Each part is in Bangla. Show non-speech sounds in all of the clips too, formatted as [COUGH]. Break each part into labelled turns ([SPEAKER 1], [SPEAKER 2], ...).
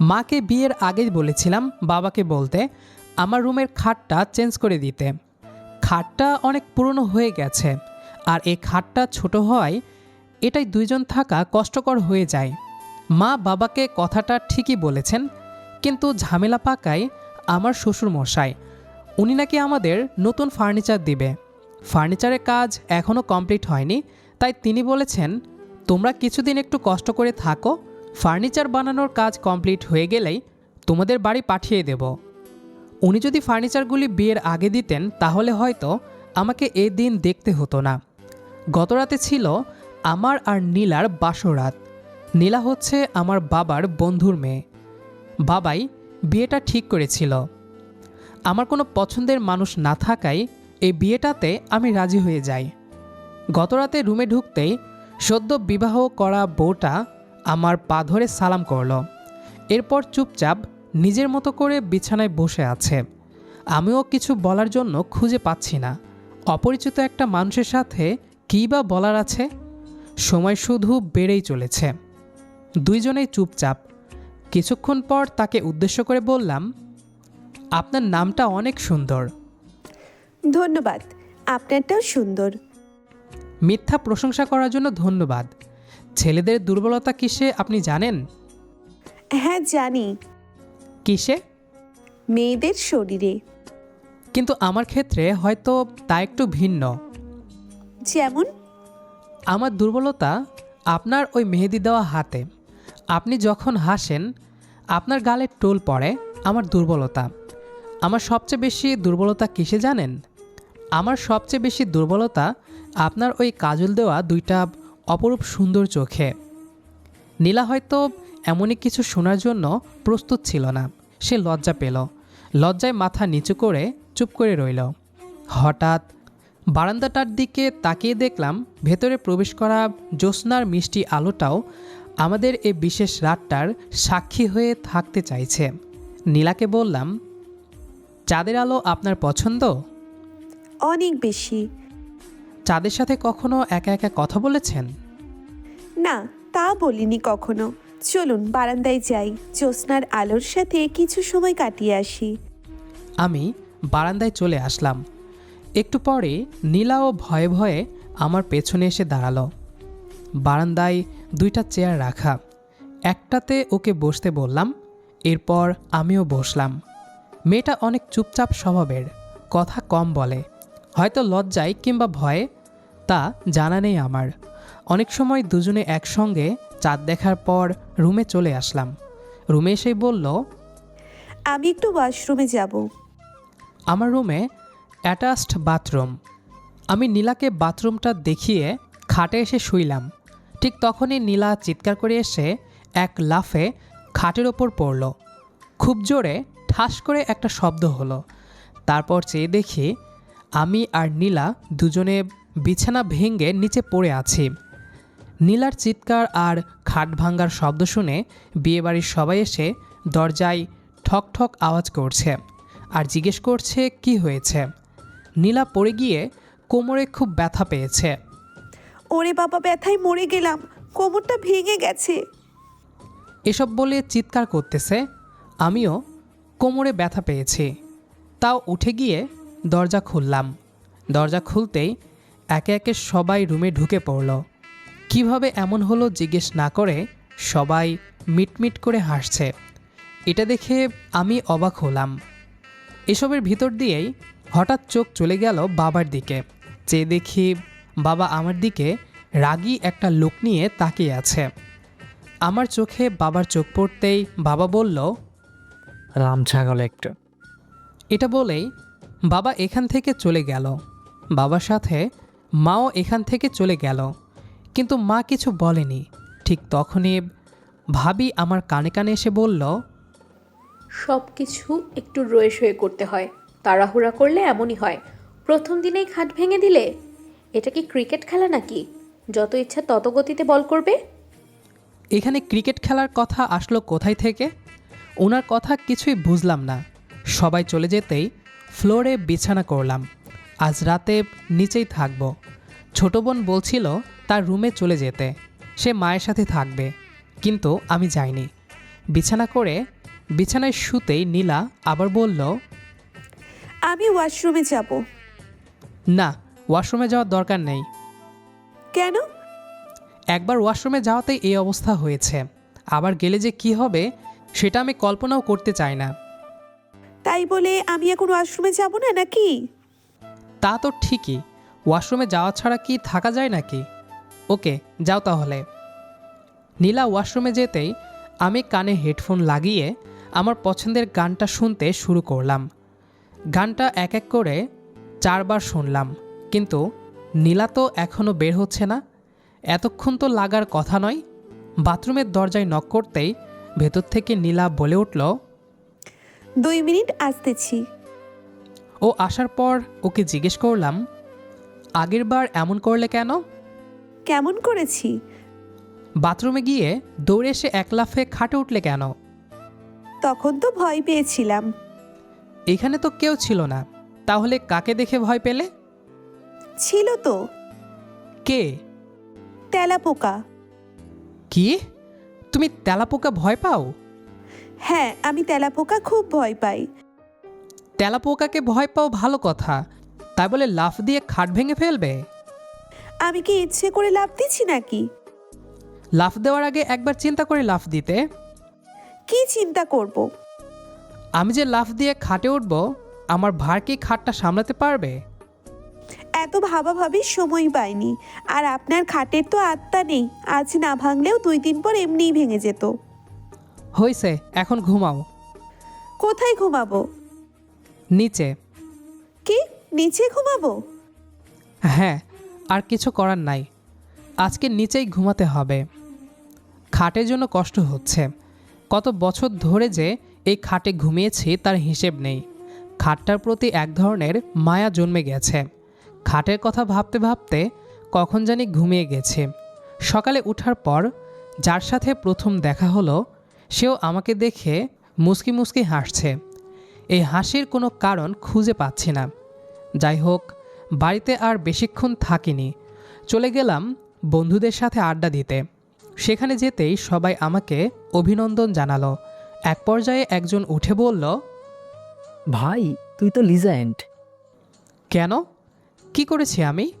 [SPEAKER 1] মাকে বিয়ের আগেই বলেছিলাম বাবাকে বলতে, আমার রুমের খাটটা চেঞ্জ করে দিতে। খাটটা অনেক পুরনো হয়ে গেছে, আর এই খাটটা ছোট হওয়ায় এটাই দুইজন থাকা কষ্টকর হয়ে যায়। মা বাবাকে কথাটা ঠিকই বলেছেন, কিন্তু ঝামেলা পাকায় আমার শ্বশুর মশাই উনি নাকি আমাদের নতুন ফার্নিচার দিবে। ফার্নিচারের কাজ এখনও কমপ্লিট হয়নি, তাই তিনি বলেছেন, তোমরা কিছুদিন একটু কষ্ট করে থাকো ফার্নিচার বানানোর কাজ কমপ্লিট হয়ে গেলেই তোমাদের বাড়ি পাঠিয়ে দেব। উনি যদি ফার্নিচারগুলি বিয়ের আগে দিতেন, তাহলে হয়তো আমাকে এ দিন দেখতে হতো না। গতরাতে ছিল আমার আর নীলার বাসরাত। নীলা হচ্ছে আমার বাবার বন্ধুর মেয়ে। বাবাই বিয়েটা ঠিক করেছিল। আমার কোনো পছন্দের মানুষ না থাকায় এই বিয়েটাতে আমি রাজি হয়ে যাই। গতরাতে রুমে ঢুকতেই সদ্য বিবাহ করা বউটা আমার পা ধরে সালাম করল। এরপর চুপচাপ নিজের মতো করে বিছানায় বসে আছে। আমিও কিছু বলার জন্য খুঁজে পাচ্ছি না। অপরিচিত একটা মানুষের সাথে কী বা বলার আছে? সময় শুধু বেড়েই চলেছে। দুইজনেই চুপচাপ। কিছুক্ষণ পর তাকে উদ্দেশ্য করে বললাম আপনার নামটা অনেক সুন্দর।
[SPEAKER 2] ধন্যবাদ আপনারটাও সুন্দর।
[SPEAKER 1] মিথ্যা প্রশংসা করার জন্য ধন্যবাদ। ছেলেদের দুর্বলতা কিসে আপনি জানেন?
[SPEAKER 2] হ্যাঁ জানি।
[SPEAKER 1] কিসে?
[SPEAKER 2] মেয়েদের শরীরে।
[SPEAKER 1] কিন্তু আমার ক্ষেত্রে হয়তো তা একটু ভিন্ন।
[SPEAKER 2] যেমন?
[SPEAKER 1] আমার দুর্বলতা আপনার ওই মেহেদি দেওয়া হাতে। আপনি যখন হাসেন আপনার গালে টোল পড়ে আমার দুর্বলতা। আমার সবচেয়ে বেশি দুর্বলতা কিসে জানেন? আমার সবচেয়ে বেশি দুর্বলতা আপনার ওই কাজল দেওয়া দুইটা অপরূপ সুন্দর চোখে। নীলা হয়তো এমনই কিছু শোনার জন্য প্রস্তুত ছিল না। সে লজ্জা পেল। লজ্জায় মাথা নিচু করে চুপ করে রইল। হঠাৎ বারান্দাটার দিকে তাকিয়ে দেখলাম ভেতরে প্রবেশ করা জ্যোৎস্নার মিষ্টি আলোটাও আমাদের এই বিশেষ রাতটার সাক্ষী হয়ে থাকতে চাইছে। নীলাকে বললাম, চাঁদের আলো আপনার পছন্দ?
[SPEAKER 2] অনেক বেশি।
[SPEAKER 1] চাঁদের সাথে কখনো একা একা কথা বলেছেন?
[SPEAKER 2] না তা বলিনি কখনো। চলুন বারান্দায় যাই। জ্যোৎস্নার আলোর সাথে কিছু সময় কাটিয়ে আসি।
[SPEAKER 1] আমি বারান্দায় চলে আসলাম। একটু পরে নীলাও ভয়ে ভয়ে আমার পেছনে এসে দাঁড়াল। বারান্দায় দুইটা চেয়ার রাখা। একটাতে ওকে বসতে বললাম এরপর আমিও বসলাম। মেয়েটা অনেক চুপচাপ স্বভাবের কথা কম বলে। হয়তো লজ্জায় কিংবা ভয়ে তা জানা নেই আমার। অনেক সময় দুজনে একসঙ্গে চাঁদ দেখার পর রুমে চলে আসলাম। রুমে এসেই বলল
[SPEAKER 2] আমি একটু ওয়াশরুমে যাব।
[SPEAKER 1] আমার রুমে অ্যাটাচড বাথরুম। আমি নীলাকে বাথরুমটা দেখিয়ে খাটে এসে শুইলাম। ঠিক তখনই নীলা চিৎকার করে এসে এক লাফে খাটের ওপর পড়ল। খুব জোরে ঠাস করে একটা শব্দ হলো। তারপর চেয়ে দেখি আমি আর নীলা দুজনে বিছানা ভেঙে নিচে পড়ে আছি। নীলার চিৎকার আর খাট ভাঙ্গার শব্দ শুনে বিয়েবাড়ির সবাই এসে দরজায় ঠক ঠক আওয়াজ করছে আর জিজ্ঞেস করছে কি হয়েছে? নীলা পড়ে গিয়ে কোমরে খুব ব্যথা পেয়েছে।
[SPEAKER 2] ওরে বাবা ব্যথায় মরে গেলাম। কোমরটা ভেঙে গেছে।
[SPEAKER 1] এসব বলে চিৎকার করতেছে। আমিও কোমরে ব্যথা পেয়েছি। তাও উঠে গিয়ে দরজা খুললাম। দরজা খুলতেই একে একে সবাই রুমে ঢুকে পড়ল। কীভাবে এমন হলো জিজ্ঞেস না করে সবাই মিটমিট করে হাসছে। এটা দেখে আমি অবাক হলাম। এসবের ভিতর দিয়েই হঠাৎ চোখ চলে গেল বাবার দিকে। চেয়ে দেখি বাবা আমার দিকে রাগী একটা লোক নিয়ে তাকিয়ে আছে। আমার চোখে বাবার চোখ পড়তেই বাবা বলল
[SPEAKER 3] রাম ছাগল একটা।
[SPEAKER 1] এটা বলেই বাবা এখান থেকে চলে গেল। বাবার সাথে মাও এখান থেকে চলে গেল। কিন্তু মা কিছু বলেনি। ঠিক তখনই ভাবি আমার কানে কানে এসে বলল
[SPEAKER 4] সব কিছু একটু রয়ে সয়ে করতে হয়। তাড়াহুড়া করলে এমনই হয়। প্রথম দিনেই খাট ভেঙে দিলে? এটা কি ক্রিকেট খেলা নাকি? যত ইচ্ছা তত গতিতে বল করবে?
[SPEAKER 1] এখানে ক্রিকেট খেলার কথা আসলো কোথায় থেকে? ওনার কথা কিছুই বুঝলাম না। সবাই চলে যেতেই ফ্লোরে বিছানা করলাম। আজ রাতে নিচেই থাকব। ছোট বোন বলছিল তার রুমে চলে যেতে। সে মায়ের সাথে থাকবে। কিন্তু আমি যাইনি। বিছানা করে বিছানায় শুতেই নীলা আবার বলল
[SPEAKER 2] আমি ওয়াশরুমে যাব।
[SPEAKER 1] না ওয়াশরুমে যাওয়ার দরকার নেই।
[SPEAKER 2] কেন?
[SPEAKER 1] একবার ওয়াশরুমে যাওয়াতে এই অবস্থা হয়েছে। আবার গেলে যে কি হবে সেটা আমি কল্পনাও করতে চাই না।
[SPEAKER 2] তাই বলে আমি এখন ওয়াশরুমে যাব না নাকি?
[SPEAKER 1] তা তো ঠিকই। ওয়াশরুমে যাওয়া ছাড়া কি থাকা যায় নাকি? ওকে, যাও তাহলে। নীলা ওয়াশরুমে যেতেই আমি কানে হেডফোন লাগিয়ে আমার পছন্দের গানটা শুনতে শুরু করলাম। গানটা এক এক করে চারবার শুনলাম, কিন্তু নীলা তো এখনও বের হচ্ছে না। এতক্ষণ তো লাগার কথা নয়। বাথরুমের দরজায় নক করতেই ভেতর থেকে নীলা বলে উঠল
[SPEAKER 2] দুই মিনিট আসতেছি।
[SPEAKER 1] ও আসার পর ওকে জিজ্ঞেস করলাম আগের বার এমন করলে কেন?
[SPEAKER 2] কেমন করেছি?
[SPEAKER 1] বাথরুমে গিয়ে দৌড়ে এসে এক লাফে খাটে উঠলে কেন?
[SPEAKER 2] তখন তো ভয় পেয়েছিলাম।
[SPEAKER 1] এখানে তো কেউ ছিল না তাহলে কাকে দেখে ভয় পেলে?
[SPEAKER 2] ছিল তো।
[SPEAKER 1] কে?
[SPEAKER 2] তেলা পোকা
[SPEAKER 1] কি? তুমি তেলাপোকা ভয় পাও?
[SPEAKER 2] হ্যাঁ আমি তেলাপোকা খুব ভয় পাই।
[SPEAKER 1] তেলাপোকাকে ভয় পাও ভালো কথা। তাই বলে লাফ দিয়ে খাট ভেঙে ফেলবে?
[SPEAKER 2] আমি কি ইচ্ছে করে লাভ দিচ্ছি নাকি?
[SPEAKER 1] লাফ দেওয়ার আগে একবার চিন্তা করে লাফ দিতে।
[SPEAKER 2] কি চিন্তা করব।
[SPEAKER 1] আমি যে লাফ দিয়ে খাটে উঠব আমার ভার কি খাটটা সামলাতে পারবে?
[SPEAKER 2] এত ভাবাভাবির সময় পাইনি। আর আপনার খাটের তো আত্মা নেই আজ না ভাঙলেও দুই দিন পর এমনিই ভেঙে যেত।
[SPEAKER 1] হইছে এখন ঘুমাও।
[SPEAKER 2] কোথায় ঘুমাবো?
[SPEAKER 1] নিচে।
[SPEAKER 2] কি? নিচে ঘুমাবো?
[SPEAKER 1] হ্যাঁ আর কিছু করার নাই। আজকে নিচেই ঘুমাতে হবে। খাটের জন্য কষ্ট হচ্ছে। কত বছর ধরে যে এই খাটে ঘুমিয়েছি তার হিসেব নেই। খাটটার প্রতি এক ধরনের মায়া জন্মে গেছে। খাটের কথা ভাবতে ভাবতে কখন জানি ঘুমিয়ে গেছে। সকালে ওঠার পর যার সাথে প্রথম দেখা হলো সেও আমাকে দেখে মুসকি মুসকি হাসছে। এই হাসির কোনো কারণ খুঁজে পাচ্ছি না। যাই হোক বাড়িতে আর বেশিক্ষণ থাকিনি। চলে গেলাম বন্ধুদের সাথে আড্ডা দিতে। সেখানে যেতেই সবাই আমাকে অভিনন্দন জানালো। এক পর্যায়ে একজন উঠে বলল
[SPEAKER 3] ভাই তুই তো লিজেন্ড।
[SPEAKER 1] কেন? কি করেছি আমি?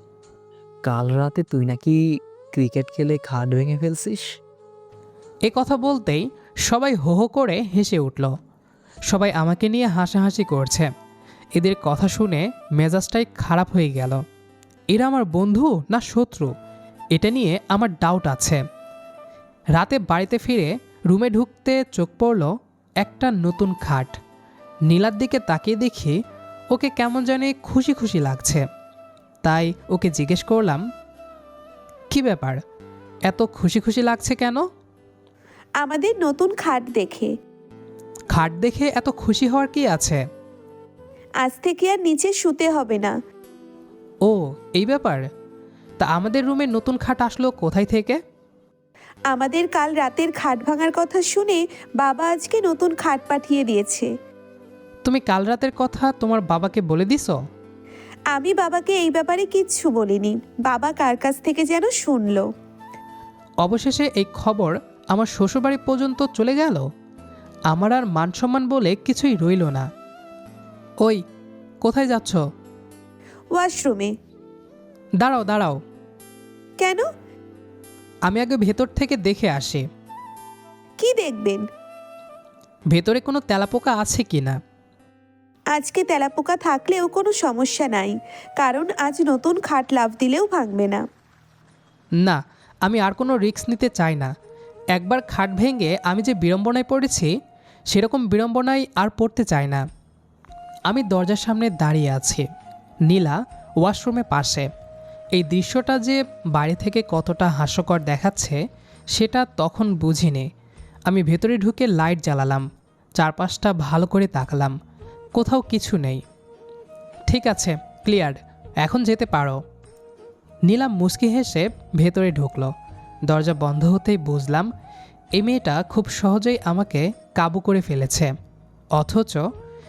[SPEAKER 3] কাল রাতে তুই নাকি ক্রিকেট খেলে খাট ভেঙে ফেলছিস?
[SPEAKER 1] এ কথা বলতেই সবাই হো হো করে হেসে উঠল। সবাই আমাকে নিয়ে হাসাহাসি করছে। এদের কথা শুনে মেজাজটাই খারাপ হয়ে গেল। এরা আমার বন্ধু না শত্রু? এটা নিয়ে আমার ডাউট আছে। রাতে বাড়িতে ফিরে রুমে ঢুকতে চোখ পড়ল একটা নতুন খাট। নীলার দিকে তাকিয়ে দেখি ওকে কেমন জানি খুশি খুশি লাগছে। তাই ওকে জিজ্ঞেস করলাম, কি ব্যাপার? এত খুশি খুশি লাগছে কেন?
[SPEAKER 2] আমাদের নতুন খাট দেখে।
[SPEAKER 1] খাট দেখে এত খুশি হওয়ার কি আছে?
[SPEAKER 2] আজ থেকে আর নিচে শুতে হবে না।
[SPEAKER 1] ও এই ব্যাপার? তা আমাদের রুমে নতুন খাট আসলো কোথায় থেকে?
[SPEAKER 2] আমাদের কাল রাতের খাট ভাঙার কথা শুনে বাবা আজকে নতুন খাট পাঠিয়ে দিয়েছে।
[SPEAKER 1] তুমি কাল রাতের কথা তোমার বাবাকে বলে দিছো?
[SPEAKER 2] আমি বাবাকে এই ব্যাপারে কিচ্ছু বলিনি। বাবা কার কাছ থেকে যেন শুনলো।
[SPEAKER 1] অবশেষে এই খবর আমার শ্বশুরবাড়ি পর্যন্ত চলে গেল? আমার আর মান সম্মান বলে কিছুই রইল না। ওই কোথায় যাচ্ছ?
[SPEAKER 2] ওয়াশরুমে।
[SPEAKER 1] দাঁড়াও দাঁড়াও।
[SPEAKER 2] কেন?
[SPEAKER 1] আমি আগে ভেতর থেকে দেখে আসি।
[SPEAKER 2] কি দেখবেন?
[SPEAKER 1] ভেতরে কোনো তেলাপোকা আছে কি না?
[SPEAKER 2] আজকে তেলাপোকা থাকলেও কোনো সমস্যা নাই কারণ আজ নতুন খাট লাভ দিলেও ভাঙবে না।
[SPEAKER 1] না আমি আর কোনো রিস্ক নিতে চাই না। একবার খাট ভেঙে আমি যে বিড়ম্বনায় পড়েছি, সেরকম বিড়ম্বনায় আর পড়তে চাই না। আমি দরজার সামনে দাঁড়িয়ে আছি, নীলা ওয়াশরুমে পাশে। এই দৃশ্যটা যে বাড়ি থেকে কতটা হাস্যকর দেখাচ্ছে, সেটা তখন বুঝিনি। আমি ভেতরে ঢুকে লাইট জ্বালালাম, চারপাশটা ভালো করে তাকালাম, কোথাও কিছু নেই। ঠিক আছে, ক্লিয়ার, এখন যেতে পারো। নীলা মুচকি হেসে ভেতরে ঢুকলো। দরজা বন্ধ হতেই বুঝলাম এই মেয়েটা খুব সহজেই আমাকে কাবু করে ফেলেছে। অথচ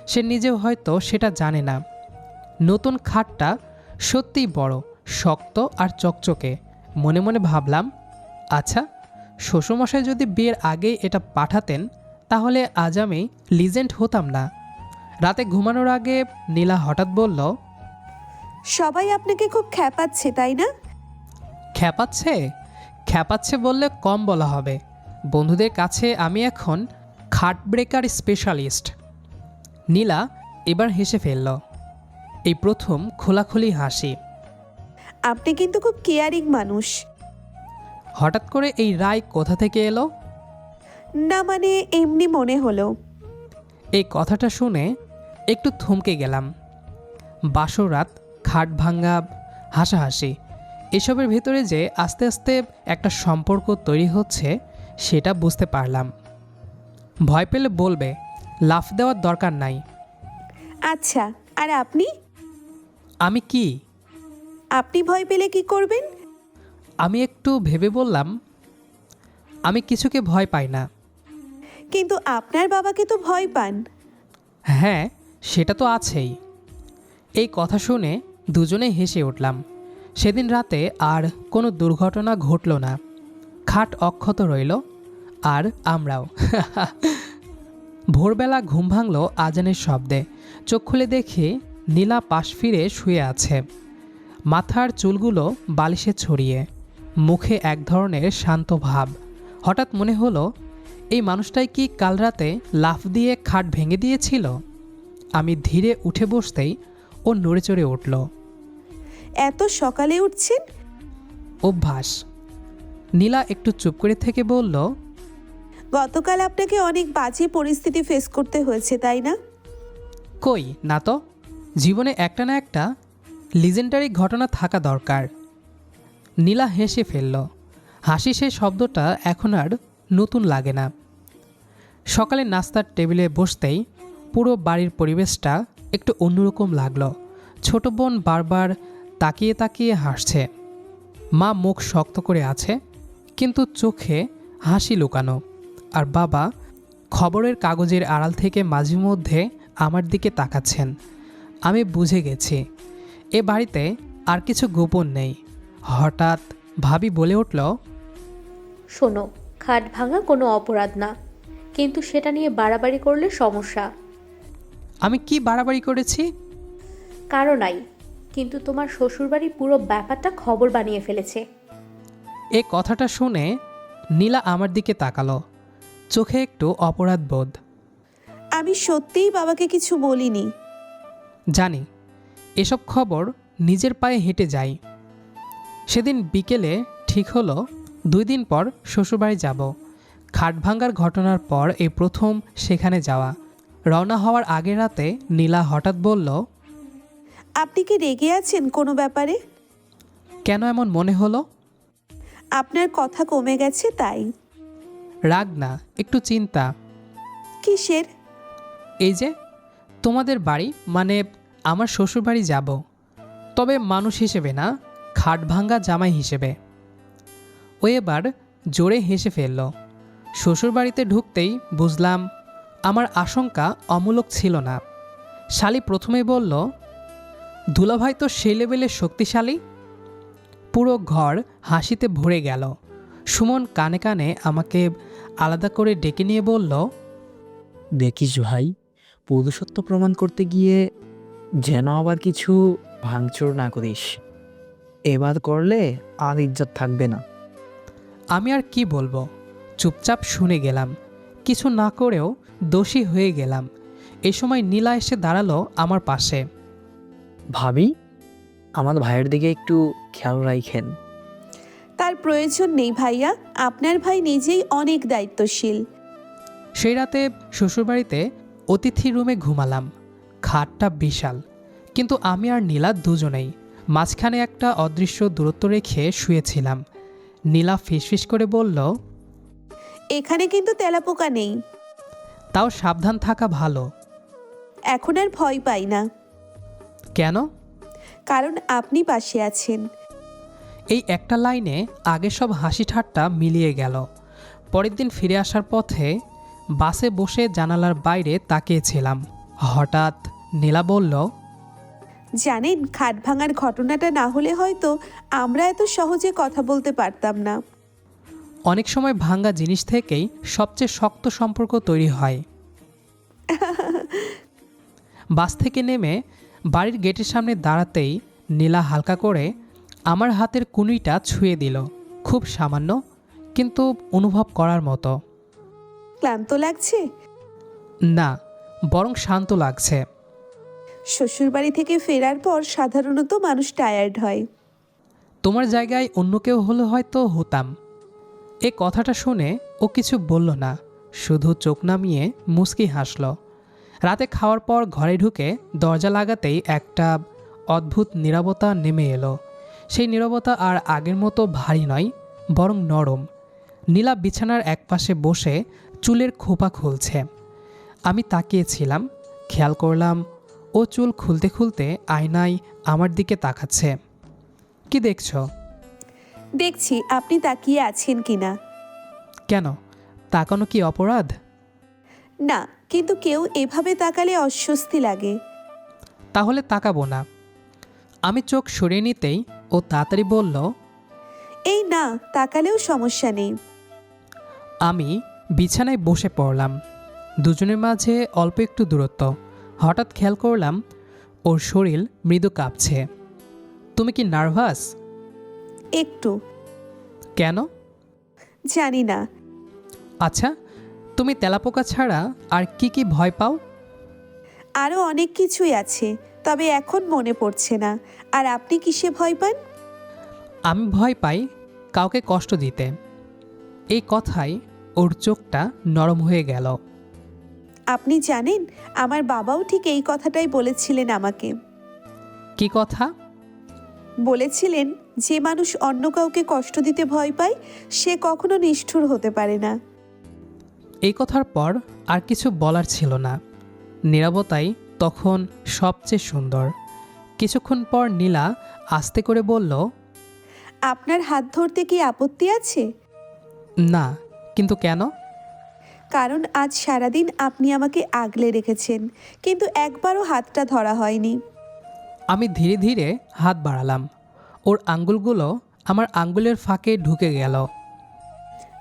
[SPEAKER 1] সে নিজেও হয়তো সেটা জানে না। নতুন খাটটা সত্যিই বড় শক্ত আর চকচকে। মনে মনে ভাবলাম আচ্ছা শ্বশুরমশাই যদি বিয়ের আগেই এটা পাঠাতেন তাহলে আজ আমি লিজেন্ড হতাম না। রাতে ঘুমানোর আগে নীলা হঠাৎ বলল
[SPEAKER 2] সবাই আপনাকে খুব খ্যাপাচ্ছে তাই না?
[SPEAKER 1] খ্যাপাচ্ছে? খ্যাপাচ্ছে বললে কম বলা হবে। বন্ধুদের কাছে আমি এখন খাট ব্রেকার স্পেশালিস্ট। নীলা এবার হেসে ফেলল। এই প্রথম খোলাখুলি হাসি।
[SPEAKER 2] আপনি কিন্তু খুব কেয়ারিং মানুষ।
[SPEAKER 1] হঠাৎ করে এই রায় কোথা থেকে এলো?
[SPEAKER 2] না মানে এমনি মনে হলো।
[SPEAKER 1] এই কথাটা শুনে একটু থমকে গেলাম। বাসর রাত খাট ভাঙ্গা হাসাহাসি। এসবের ভেতরে যে আস্তে আস্তে একটা সম্পর্ক তৈরি হচ্ছে সেটা বুঝতে পারলাম। ভয় পেলে বলবে লাফ দেওয়ার দরকার নাই।
[SPEAKER 2] আচ্ছা আর আপনি?
[SPEAKER 1] আমি কি?
[SPEAKER 2] আপনি ভয় পেলে কি করবেন?
[SPEAKER 1] আমি একটু ভেবে বললাম আমি কিছুকে ভয় পাই না।
[SPEAKER 2] কিন্তু আপনার বাবাকে তো ভয় পান।
[SPEAKER 1] হ্যাঁ সেটা তো আছেই। এই কথা শুনে দুজনে হেসে উঠলাম। সেদিন রাতে আর কোনো দুর্ঘটনা ঘটল না। খাট অক্ষত রইল, আর আমরাও। [LAUGHS] ভোরবেলা ঘুম ভাঙল আজানের শব্দে। চোখ খুলে দেখি নীলা পাশ ফিরে শুয়ে আছে। মাথার চুলগুলো বালিশে ছড়িয়ে, মুখে এক ধরনের শান্ত ভাব। হঠাৎ মনে হলো, এই মানুষটাই কি কাল রাতে লাফ দিয়ে খাট ভেঙে দিয়েছিল? আমি ধীরে উঠে বসতেই ও নড়ে চড়ে উঠল।
[SPEAKER 2] এত সকালে উঠছেন?
[SPEAKER 1] অভ্যাস। নীলা একটু চুপ করে থেকে বলল
[SPEAKER 2] গতকাল আপনাকে অনেক বাজে পরিস্থিতি ফেস করতে হয়েছে তাই না?
[SPEAKER 1] কই না তো। জীবনে একটা না একটা লিজেন্ডারি ঘটনা থাকা দরকার। নীলা হেসে ফেলল। হাসি সে শব্দটা এখন আর নতুন লাগে না। সকালে নাস্তার টেবিলে বসতেই পুরো বাড়ির পরিবেশটা একটু অন্যরকম লাগল। ছোট বোন বারবার তাকিয়ে তাকিয়ে হাসছে। মা মুখ শক্ত করে আছে কিন্তু চোখে হাসি লুকানো। আর বাবা খবরের কাগজের আড়াল থেকে মাঝে মধ্যে আমার দিকে তাকাচ্ছেন। আমি বুঝে গেছি এ বাড়িতে আর কিছু গোপন নেই। হঠাৎ ভাবি বলে উঠল
[SPEAKER 4] শোনো খাট ভাঙা কোনো অপরাধ না কিন্তু সেটা নিয়ে বাড়াবাড়ি করলে সমস্যা।
[SPEAKER 1] আমি কি বাড়াবাড়ি করেছি?
[SPEAKER 4] কারও নাই কিন্তু তোমার শ্বশুরবাড়ি পুরো ব্যাপারটা খবর বানিয়ে ফেলেছে।
[SPEAKER 1] এ কথাটা শুনে নীলা আমার দিকে তাকালো। চোখে একটু অপরাধ বোধ।
[SPEAKER 2] আমি সত্যিই বাবাকে কিছু বলিনি।
[SPEAKER 1] জানি এসব খবর নিজের পায়ে হেঁটে যাই। সেদিন বিকেলে ঠিক হলো দুই দিন পর শ্বশুরবাড়ি যাব। খাট ভাঙ্গার ঘটনার পর এই প্রথম সেখানে যাওয়া। রওনা হওয়ার আগের রাতে নীলা হঠাৎ বলল
[SPEAKER 2] আপনি কি রেগে আছেন কোনো ব্যাপারে?
[SPEAKER 1] কেন এমন মনে হলো?
[SPEAKER 2] আপনার কথা কমে গেছে তাই।
[SPEAKER 1] রাগ না একটু চিন্তা।
[SPEAKER 2] কিসের?
[SPEAKER 1] এই যে তোমাদের বাড়ি মানে আমার শ্বশুরবাড়ি যাব। তবে মানুষ হিসেবে না খাট ভাঙ্গা জামাই হিসেবে। ও এবার জোরে হেসে ফেলল। শ্বশুরবাড়িতে ঢুকতেই বুঝলাম আমার আশঙ্কা অমূলক ছিল না। শালি প্রথমে বলল দুলাভাই তো সেই লেভেলে শক্তিশালী। পুরো ঘর হাসিতে ভরে গেল। সুমন কানে কানে আমাকে আলাদা করে ডেকে নিয়ে বলল
[SPEAKER 3] দেখিস ভাই পুরুষত্ব প্রমাণ করতে গিয়ে যেন আবার কিছু ভাঙচুর না করিস। এবার করলে আর ইজ্জত থাকবে না।
[SPEAKER 1] আমি আর কি বলব? চুপচাপ শুনে গেলাম। কিছু না করেও দোষী হয়ে গেলাম। এ সময় নীলা এসে দাঁড়াল আমার পাশে।
[SPEAKER 3] ভাবি আমার ভাইয়ের দিকে একটু খেয়াল রাখেন
[SPEAKER 2] তার প্রয়োজন নেই ভাইয়া আপনার ভাই নিজেই অনেক দায়িত্বশীল।
[SPEAKER 1] সেই রাতে শ্বশুরবাড়িতে অতিথি রুমে ঘুমালাম খাটটা বিশাল কিন্তু আমি আর নীলা দুজনেই মাঝখানে একটা অদৃশ্য দূরত্ব রেখে শুয়েছিলাম। নীলা ফিসফিস করে বলল
[SPEAKER 2] এখানে কিন্তু তেলাপোকা নেই।
[SPEAKER 1] তাও সাবধান থাকা ভালো।
[SPEAKER 2] এখন আর ভয় পাই না।
[SPEAKER 1] কেন?
[SPEAKER 2] কারণ আপনি পাশে আছেন।
[SPEAKER 1] এই একটা লাইনে আগে সব হাসি ঠাট্টা মিলিয়ে গেল। পরের দিন ফিরে আসার পথে বাসে বসে জানালার বাইরে তাকিয়েছিলাম। হঠাৎ নীলা বলল
[SPEAKER 2] জানেন খাট ভাঙার ঘটনাটা না হলে হয়তো আমরা এত সহজে কথা বলতে পারতাম না।
[SPEAKER 1] অনেক সময় ভাঙ্গা জিনিস থেকেই সবচেয়ে শক্ত সম্পর্ক তৈরি হয়। [LAUGHS] বাস থেকে নেমে বাড়ির গেটের সামনে দাঁড়াতেই নীলা হালকা করে আমার হাতের কুনিটা ছুঁয়ে দিল খুব সামান্য কিন্তু অনুভব করার মতো।
[SPEAKER 2] ক্লান্ত লাগছে?
[SPEAKER 1] না বরং শান্ত লাগছে।
[SPEAKER 2] শ্বশুরবাড়ি থেকে ফেরার পর সাধারণত মানুষ টায়ার্ড হয়।
[SPEAKER 1] তোমার জায়গায় অন্য কেউ হলে হয়তো হতাম। এ কথাটা শুনে ও কিছু বলল না শুধু চোখ নামিয়ে মুচকি হাসল। রাতে খাওয়ার পর ঘরে ঢুকে দরজা লাগাতেই একটা অদ্ভুত নীরবতা নেমে এলো। সেই নীরবতা আর আগের মতো ভারী নয় বরং নরম। নীলা বিছানার একপাশে বসে চুলের খোপা খুলছে। আমি তাকিয়েছিলাম খেয়াল করলাম ও চুল খুলতে খুলতে আয়নায় আমার দিকে তাকাচ্ছে। কি দেখছ?
[SPEAKER 2] দেখছি আপনি তাকিয়ে আছেন কিনা?
[SPEAKER 1] কেন? তাকানো কি অপরাধ?
[SPEAKER 2] না কিন্তু কেউ এভাবে তাকালে অস্বস্তি লাগে।
[SPEAKER 1] তাহলে তাকাবো না। আমি চোখ সরিয়ে নিতেই ও তাড়াতাড়ি বলল
[SPEAKER 2] এই না তাকালেও সমস্যা নেই।
[SPEAKER 1] আমি বিছানায় বসে পড়লাম। দুজনের মাঝে অল্প একটু দূরত্ব। হঠাৎ খেয়াল করলাম ওর শরীর মৃদু কাঁপছে। তুমি কি নার্ভাস?
[SPEAKER 2] একটু।
[SPEAKER 1] কেন?
[SPEAKER 2] জানি না।
[SPEAKER 1] আচ্ছা তুমি তেলাপোকা ছাড়া আর কি কি ভয় পাও?
[SPEAKER 2] আরও অনেক কিছুই আছে তবে এখন মনে পড়ছে না। আর আপনি কিসে ভয় পান?
[SPEAKER 1] আমি ভয় পাই কাউকে কষ্ট দিতে। এই কথাই ওর চোখটা নরম হয়ে গেল।
[SPEAKER 2] আপনি জানেন আমার বাবাও ঠিক এই কথাটাই বলেছিলেন আমাকে।
[SPEAKER 1] কি কথা?
[SPEAKER 2] বলেছিলেন যে মানুষ অন্য কাউকে কষ্ট দিতে ভয় পায় সে কখনো নিষ্ঠুর হতে পারে না।
[SPEAKER 1] এই কথার পর আর কিছু বলার ছিল না। নীরবতাই তখন সবচেয়ে সুন্দর। কিছুক্ষণ পর নীলা আস্তে করে বলল
[SPEAKER 2] আপনার হাত ধরতে কি আপত্তি আছে?
[SPEAKER 1] না কিন্তু কেন?
[SPEAKER 2] কারণ আজ সারাদিন আপনি আমাকে আগলে রেখেছেন কিন্তু একবারও হাতটা ধরা হয়নি।
[SPEAKER 1] আমি ধীরে ধীরে হাত বাড়ালাম। ওর আঙ্গুলগুলো আমার আঙ্গুলের ফাঁকে ঢুকে গেল।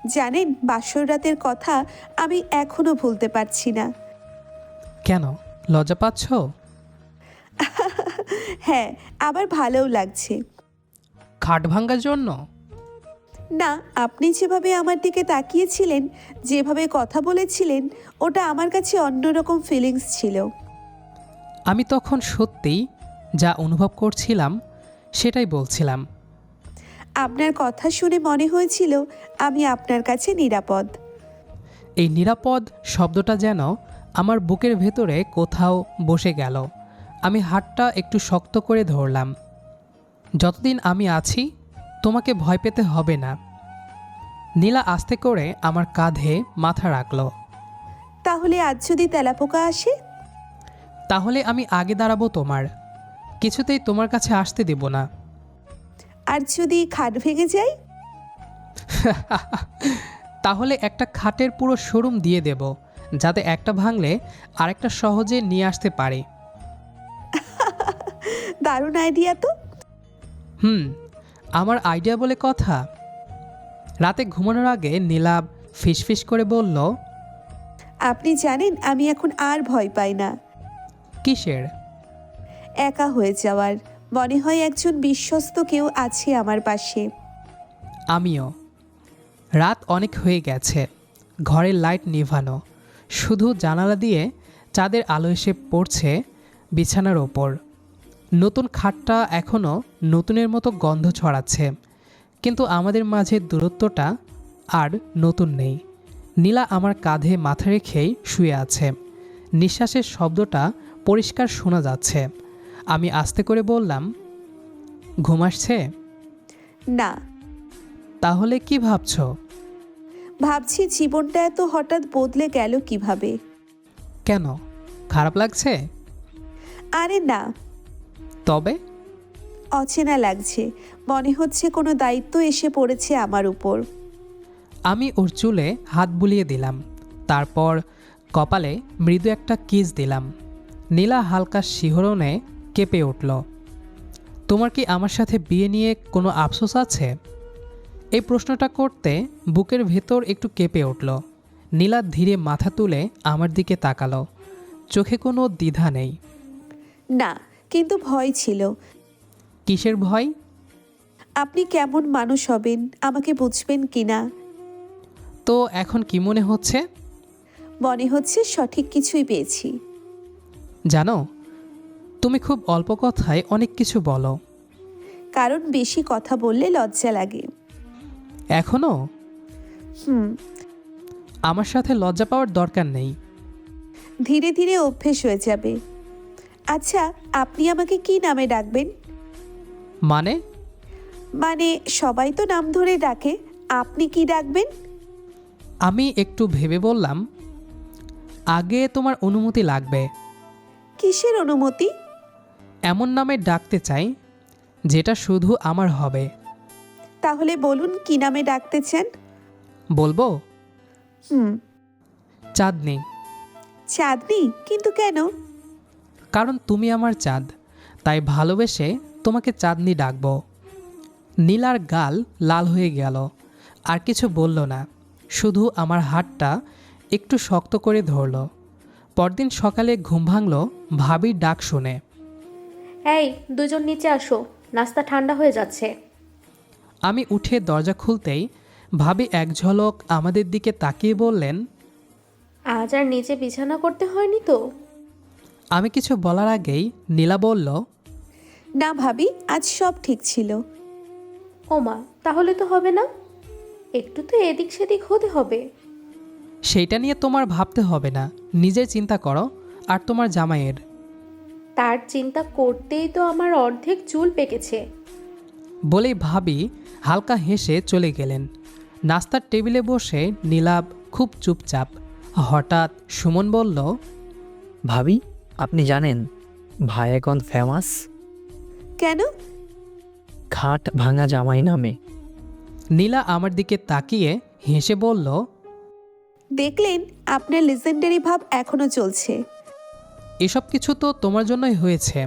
[SPEAKER 2] জানেন বাসর রাতের কথা আমি এখনও ভুলতে পারছি না।
[SPEAKER 1] কেন? লজ্জা পাচ্ছ? [LAUGHS]
[SPEAKER 2] হ্যাঁ আবার ভালোও লাগছে।
[SPEAKER 1] খাট ভাঙ্গার জন্য?
[SPEAKER 2] না আপনি যেভাবে আমার দিকে তাকিয়েছিলেন যেভাবে কথা বলেছিলেন ওটা আমার কাছে অন্যরকম ফিলিংস ছিল।
[SPEAKER 1] আমি তখন সত্যিই যা অনুভব করছিলাম সেটাই বলছিলাম।
[SPEAKER 2] আপনার কথা শুনে মনে হয়েছিল আমি আপনার কাছে নিরাপদ।
[SPEAKER 1] এই নিরাপদ শব্দটা যেন আমার বুকের ভেতরে কোথাও বসে গেল। আমি হাতটা একটু শক্ত করে ধরলাম। যতদিন আমি আছি তোমাকে ভয় পেতে হবে না। নীলা আস্তে করে আমার কাঁধে মাথা রাখল।
[SPEAKER 2] তাহলে আজ যদি তেলাপোকা আসে?
[SPEAKER 1] তাহলে আমি আগে দাঁড়াবো তোমার। কিছুতেই তোমার কাছে আসতে দেব না।
[SPEAKER 2] আর যদি খাট ভেঙে যায়? [LAUGHS]
[SPEAKER 1] তাহলে একটা খাটের পুরো শোরুম দিয়ে দেব যাতে একটা ভাঙলে আরেকটা সহজে নিয়ে আসতে পারে। [LAUGHS]
[SPEAKER 2] দারুণ আইডিয়া তো।
[SPEAKER 1] হুম আমার আইডিয়া বলে কথা। রাতে ঘুমানোর আগে নীলাভ ফিসফিস করে বলল
[SPEAKER 2] আপনি জানেন আমি এখন আর ভয় পাই না।
[SPEAKER 1] কিসের?
[SPEAKER 2] একা হয়ে যাওয়ার। মনে হয় একজন বিশ্বস্ত কেউ আছে আমার পাশে।
[SPEAKER 1] আমিও। রাত অনেক হয়ে গেছে। ঘরের লাইট নিভানো। শুধু জানালা দিয়ে চাঁদের আলো এসে পড়ছে বিছানার ওপর। নতুন খাটটা এখনও নতুনের মতো গন্ধ ছড়াচ্ছে। কিন্তু আমাদের মাঝে দূরত্বটা আর নতুন নেই। নীলা আমার কাঁধে মাথা রেখেই শুয়ে আছে। নিঃশ্বাসের শব্দটা পরিষ্কার শোনা যাচ্ছে। আমি আস্তে করে বললাম ঘুম আসছে?
[SPEAKER 2] না।
[SPEAKER 1] তাহলে কি ভাবছ?
[SPEAKER 2] ভাবছি জীবনটা এত হঠাৎ বদলে গেল কীভাবে?
[SPEAKER 1] কেন? খারাপ লাগছে?
[SPEAKER 2] আরে না।
[SPEAKER 1] তবে?
[SPEAKER 2] অচেনা লাগছে। মনে হচ্ছে কোনো দায়িত্ব এসে পড়েছে আমার উপর।
[SPEAKER 1] আমি ওর চুলে হাত বুলিয়ে দিলাম। তারপর কপালে মৃদু একটা কিস দিলাম। নীলা হালকা শিহরণে কেঁপে উঠল। তোমার কি আমার সাথে বিয়ে নিয়ে কোনো আফসোস আছে? এই প্রশ্নটা করতে বুকের ভেতর একটু কেঁপে উঠল। নীলা ধীরে মাথা তুলে আমার দিকে তাকালো। চোখে কোনো দ্বিধা নেই।
[SPEAKER 2] না কিন্তু ভয় ছিল।
[SPEAKER 1] কিসের ভয়?
[SPEAKER 2] আপনি কেমন মানুষ হবেন? আমাকে বুঝবেন কিনা
[SPEAKER 1] তো এখন কি মনে হচ্ছে?
[SPEAKER 2] মনে হচ্ছে সঠিক কিছুই পেয়েছি।
[SPEAKER 1] জানো তুমি খুব অল্প কথায় অনেক কিছু বলো।
[SPEAKER 2] কারণ বেশি কথা বললে লজ্জা লাগে।
[SPEAKER 1] এখনও
[SPEAKER 2] হুম।
[SPEAKER 1] আমার সাথে লজ্জা পাওয়ার দরকার নেই।
[SPEAKER 2] ধীরে ধীরে অভ্যেস হয়ে যাবে। আচ্ছা আপনি আমাকে কি নামে ডাকবেন?
[SPEAKER 1] মানে?
[SPEAKER 2] মানে সবাই তো নাম ধরে ডাকে আপনি কি ডাকবেন?
[SPEAKER 1] আমি একটু ভেবে বললাম আগে তোমার অনুমতি লাগবে।
[SPEAKER 2] কিসের অনুমতি?
[SPEAKER 1] এমন নামে ডাকতে চাই যেটা শুধু আমার হবে।
[SPEAKER 2] তাহলে বলুন কি নামে ডাকতে চান
[SPEAKER 1] বলব?
[SPEAKER 2] হুম।
[SPEAKER 1] চাঁদনি।
[SPEAKER 2] চাঁদনি? কিন্তু কেন?
[SPEAKER 1] কারণ তুমি আমার চাঁদ তাই ভালোবেসে তোমাকে চাঁদনি ডাকবো। নীলার গাল লাল হয়ে গেল আর কিছু বলল না। শুধু আমার হাতটা একটু শক্ত করে ধরল। পরদিন সকালে ঘুম ভাঙল ভাবির ডাক শুনে।
[SPEAKER 4] এই দুজন নিচে আসো। নাস্তা ঠান্ডা হয়ে যাচ্ছে।
[SPEAKER 1] আমি উঠে দরজা খুলতেই ভাবি এক ঝলক আমাদের দিকে তাকিয়ে বললেন
[SPEAKER 4] আজ আর নিচে বিছানা করতে হয়নি তো?
[SPEAKER 1] আমি কিছু বলার আগেই নীলা বলল
[SPEAKER 2] না ভাবি আজ সব ঠিক ছিল।
[SPEAKER 4] ওমা তাহলে তো হবে না? একটু তো এদিক সেদিক হতে হবে।
[SPEAKER 1] সেইটা নিয়ে তোমার ভাবতে হবে না। নিজে চিন্তা করো আর তোমার জামাইয়ের।
[SPEAKER 4] তার চিন্তা করতেই তো আমার অর্ধেক চুল পেকেছে।
[SPEAKER 1] বলেই ভাবি হালকা হেসে চলে গেলেন। নাস্তার টেবিলে বসে নীলাভ খুব চুপচাপ। হঠাৎ সুমন বলল
[SPEAKER 3] ভাবি আপনি জানেন ভাই এখন ফেমাস
[SPEAKER 2] কেন?
[SPEAKER 3] খাট ভাঙা জামাই নামে।
[SPEAKER 1] নীলা আমার দিকে তাকিয়ে হেসে বলল
[SPEAKER 2] দেখলেন আপনার লেজেন্ডারি ভাব এখনও চলছে।
[SPEAKER 1] এসব কিছু তো তোমার জন্যই হয়েছে।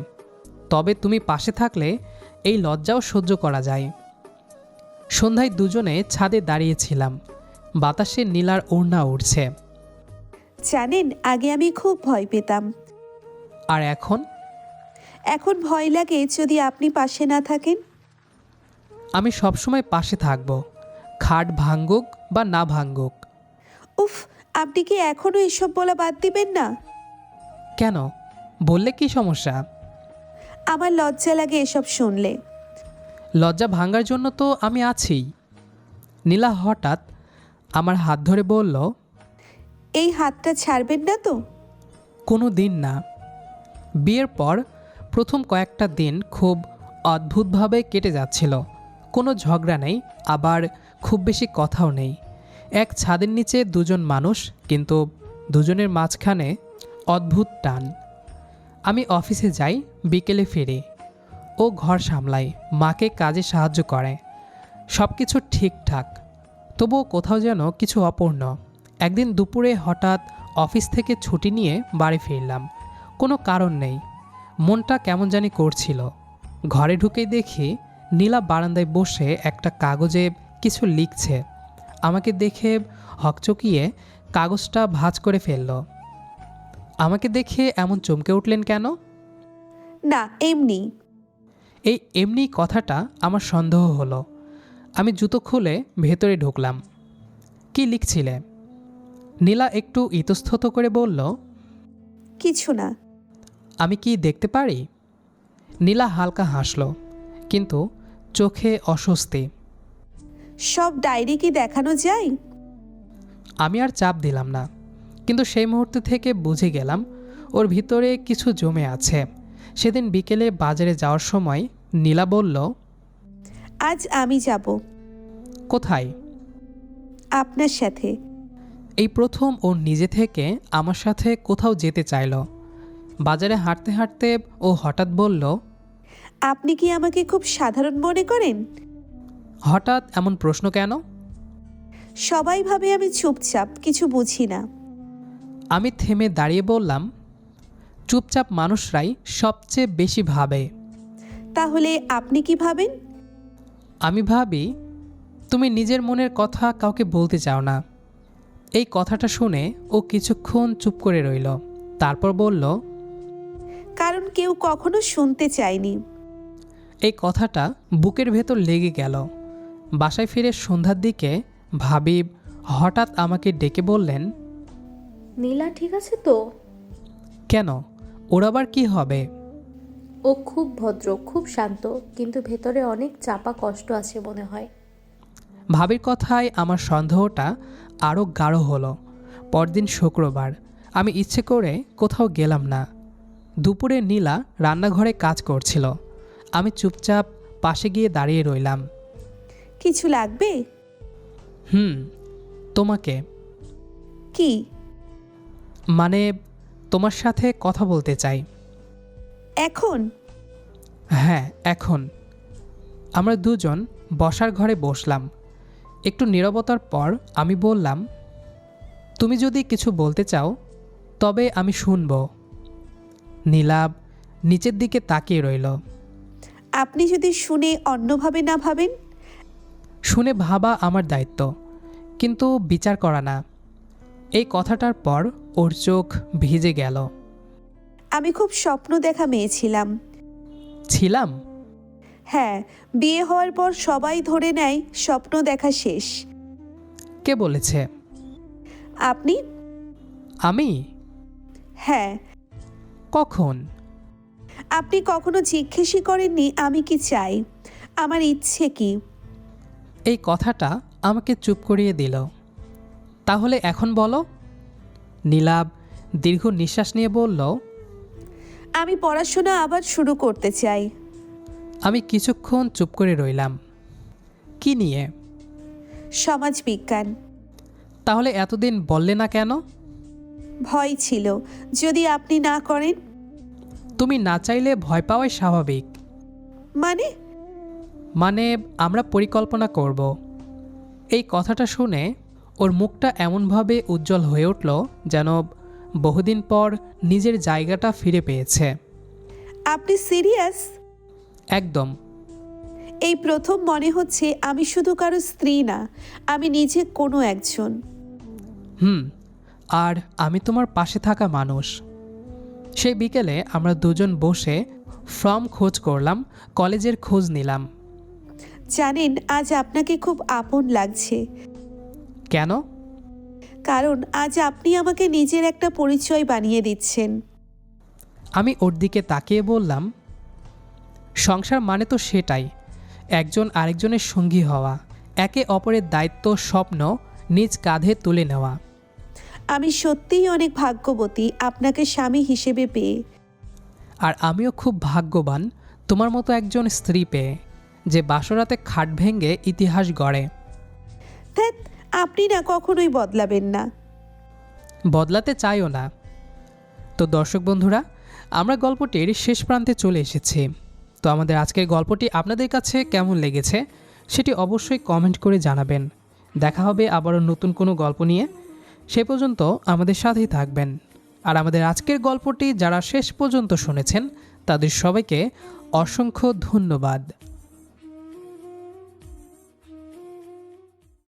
[SPEAKER 1] তবে তুমি পাশে থাকলে এই লজ্জাও সহ্য করা যায়। সন্ধ্যায় দুজনে ছাদে দাঁড়িয়েছিলাম। বাতাসে নীলার ওড়না উঠছে
[SPEAKER 2] জানেন আগে আমি খুব ভয় পেতাম।
[SPEAKER 1] আর এখন?
[SPEAKER 2] এখন ভয় লাগে যদি আপনি পাশে না থাকেন।
[SPEAKER 1] আমি সবসময় পাশে থাকব। খাট ভাঙ্গুক বা না ভাঙ্গুক
[SPEAKER 2] উফ আপনি কি এখনও এসব বলা বাদ দিবেন না?
[SPEAKER 1] কেন? বললে কি সমস্যা?
[SPEAKER 2] আমার লজ্জা লাগে এসব শুনলে।
[SPEAKER 1] লজ্জা ভাঙার জন্য তো আমি আছি। নীলা হঠাৎ আমার হাত ধরে বলল
[SPEAKER 2] এই হাতটা ছাড়বেন না তো?
[SPEAKER 1] কোনো দিন না। বিয়ের পর প্রথম কয়েকটা দিন খুব অদ্ভুতভাবে কেটে যাচ্ছিল। কোনো ঝগড়া নেই আবার খুব বেশি কথাও নেই। এক ছাদের নিচে দুজন মানুষ কিন্তু দুজনের মাঝখানে অদ্ভুত টান। আমি অফিসে যাই, বিকেলে ফিরি। ও ঘর সামলায়, মাকে কাজে সাহায্য করে। সব কিছু ঠিকঠাক। তবুও কোথাও যেন কিছু অপূর্ণ। একদিন দুপুরে হঠাৎ অফিস থেকে ছুটি নিয়ে বাড়ি ফিরলাম। কোনো কারণ নেই। মনটা কেমন জানি করছিল। ঘরে ঢুকেই দেখি নীলা বারান্দায় বসে একটা কাগজে কিছু লিখছে। আমাকে দেখে হকচকিয়ে কাগজটা ভাঁজ করে ফেলল। আমাকে দেখে এমন চমকে উঠলেন কেন?
[SPEAKER 2] না এমনি।
[SPEAKER 1] এই এমনি কথাটা আমার সন্দেহ হলো। আমি জুতো খুলে ভেতরে ঢুকলাম। কি লিখছিলে? নীলা একটু ইতস্তত করে বলল
[SPEAKER 2] কিছু না।
[SPEAKER 1] আমি কি দেখতে পারি? নীলা হালকা হাসল কিন্তু চোখে অস্বস্তি।
[SPEAKER 2] সব ডায়েরি কি দেখানো যায়?
[SPEAKER 1] আমি আর চাপ দিলাম না। কিন্তু সেই মুহূর্ত থেকে বুঝে গেলাম ওর ভিতরে কিছু জমে আছে। সেদিন বিকেলে বাজারে যাওয়ার সময় নীলা বলল
[SPEAKER 2] আজ আমি যাব।
[SPEAKER 1] কোথায়?
[SPEAKER 2] আপনার সাথে।
[SPEAKER 1] এই প্রথম ও নিজে থেকে আমার সাথে কোথাও যেতে চাইলো। বাজারে হাঁটতে হাঁটতে ও হঠাৎ বলল
[SPEAKER 2] আপনি কি আমাকে খুব সাধারণ মনে করেন?
[SPEAKER 1] হঠাৎ এমন প্রশ্ন কেন?
[SPEAKER 2] সবাই ভাবে আমি চুপচাপ কিছু বুঝি না।
[SPEAKER 1] আমি থেমে দাঁড়িয়ে বললাম চুপচাপ মানুষরাই সবচেয়ে বেশি ভাবে।
[SPEAKER 2] তাহলে আপনি কি ভাবেন?
[SPEAKER 1] আমি ভাবি তুমি নিজের মনের কথা কাউকে বলতে চাও না। এই কথাটা শুনে ও কিছুক্ষণ চুপ করে রইল তারপর বলল
[SPEAKER 2] কারণ কেউ কখনো শুনতে চায়নি।
[SPEAKER 1] এই কথাটা বুকের ভেতর লেগে গেল। বাসায় ফিরে সন্ধ্যার দিকে ভাবিব হঠাৎ আমাকে ডেকে বললেন
[SPEAKER 4] নীলা ঠিক আছে তো?
[SPEAKER 1] কেন? ওর আবার কি হবে?
[SPEAKER 4] ও খুব ভদ্র খুব শান্ত কিন্তু ভেতরে অনেক চাপা কষ্ট আছে মনে হয়।
[SPEAKER 1] ভাবির কথায় আমার সন্দেহটা আরও গাঢ় হলো। পরদিন শুক্রবার আমি ইচ্ছে করে কোথাও গেলাম না। দুপুরে নীলা রান্নাঘরে কাজ করছিল। আমি চুপচাপ পাশে গিয়ে দাঁড়িয়ে রইলাম।
[SPEAKER 2] কিছু লাগবে?
[SPEAKER 1] হুম তোমাকে।
[SPEAKER 2] কি?
[SPEAKER 1] মানে তোমার সাথে কথা বলতে চাই।
[SPEAKER 2] এখন?
[SPEAKER 1] হ্যাঁ এখন। আমরা দুজন বসার ঘরে বসলাম। একটু নীরবতার পর আমি বললাম তুমি যদি কিছু বলতে চাও তবে আমি শুনব। নীলাভ নিচের দিকে তাকিয়ে রইল।
[SPEAKER 2] আপনি যদি শুনে অন্যভাবে না ভাবেন?
[SPEAKER 1] শুনে ভাবা আমার দায়িত্ব কিন্তু বিচার করা না। এই কথাটার পর ওর চোখ ভিজে গেল।
[SPEAKER 2] আমি খুব স্বপ্ন দেখা মেয়ে ছিলাম।
[SPEAKER 1] ছিলাম?
[SPEAKER 2] হ্যাঁ বিয়ে হওয়ার পর সবাই ধরে নেয় স্বপ্ন দেখা শেষ।
[SPEAKER 1] কে বলেছে?
[SPEAKER 2] আপনি?
[SPEAKER 1] আমি?
[SPEAKER 2] হ্যাঁ।
[SPEAKER 1] কখন?
[SPEAKER 2] আপনি কখনো জিজ্ঞেসই করেননি আমি কি চাই? আমার ইচ্ছে কি?
[SPEAKER 1] এই কথাটা আমাকে চুপ করিয়ে দিল। তাহলে এখন বলো। নীলাভ দীর্ঘ নিঃশ্বাস নিয়ে বলল
[SPEAKER 2] আমি পড়াশোনা আবার শুরু করতে চাই।
[SPEAKER 1] আমি কিছুক্ষণ চুপ করে রইলাম। কি নিয়ে?
[SPEAKER 2] সমাজ বিজ্ঞান
[SPEAKER 1] তাহলে এতদিন বললে না কেন?
[SPEAKER 2] ভয় ছিল। যদি আপনি না করেন?
[SPEAKER 1] তুমি না চাইলে ভয় পাওয়াই স্বাভাবিক।
[SPEAKER 2] মানে?
[SPEAKER 1] মানে আমরা পরিকল্পনা করব। এই কথাটা শুনে ওর মুখটা এমনভাবে উজ্জ্বল হয়ে উঠল যেন বহুদিন পর নিজের জায়গাটা ফিরে পেয়েছে।
[SPEAKER 2] আপনি সিরিয়াস?
[SPEAKER 1] একদম।
[SPEAKER 2] এই প্রথম মনে হচ্ছে আমি শুধু কারও স্ত্রী না আমি নিজে কোনো একজন।
[SPEAKER 1] হুম আর আমি তোমার পাশে থাকা মানুষ। সেই বিকেলে আমরা দুজন বসে ফর্ম খোঁজ করলাম কলেজের খোঁজ নিলাম।
[SPEAKER 2] জানেন আজ আপনাকে খুব আপন লাগছে।
[SPEAKER 1] কেন?
[SPEAKER 2] কারণ আজ আপনি আমাকে নিজের একটা পরিচয় বানিয়ে দিচ্ছেন।
[SPEAKER 1] আমি ওর দিকে তাকিয়ে বললাম সংসার মানে তো সেটাই একজন আরেকজনের সঙ্গী হওয়া একে অপরের দায়িত্ব স্বপ্ন নিজ কাঁধে তুলে নেওয়া।
[SPEAKER 2] আমি সত্যিই অনেক ভাগ্যবতী আপনাকে স্বামী হিসেবে পেয়ে।
[SPEAKER 1] আর আমিও খুব ভাগ্যবান তোমার মতো একজন স্ত্রী পেয়ে যে বাসরাতে খাট ভেঙে ইতিহাস গড়ে।
[SPEAKER 2] ধ্যাত আপনি না কখনোই বদলাবেন না।
[SPEAKER 1] বদলাতে চাইও না। তো দর্শক বন্ধুরা, আমরা গল্পটির শেষ প্রান্তে চলে এসেছি। তো আমাদের আজকের গল্পটি আপনাদের কাছে কেমন লেগেছে, সেটি অবশ্যই কমেন্ট করে জানাবেন। দেখা হবে আবারও নতুন কোনো গল্প নিয়ে। সে পর্যন্ত আমাদের সাথেই থাকবেন। আর আমাদের আজকের গল্পটি যারা শেষ পর্যন্ত শুনেছেন, তাদের সবাইকে অসংখ্য ধন্যবাদ।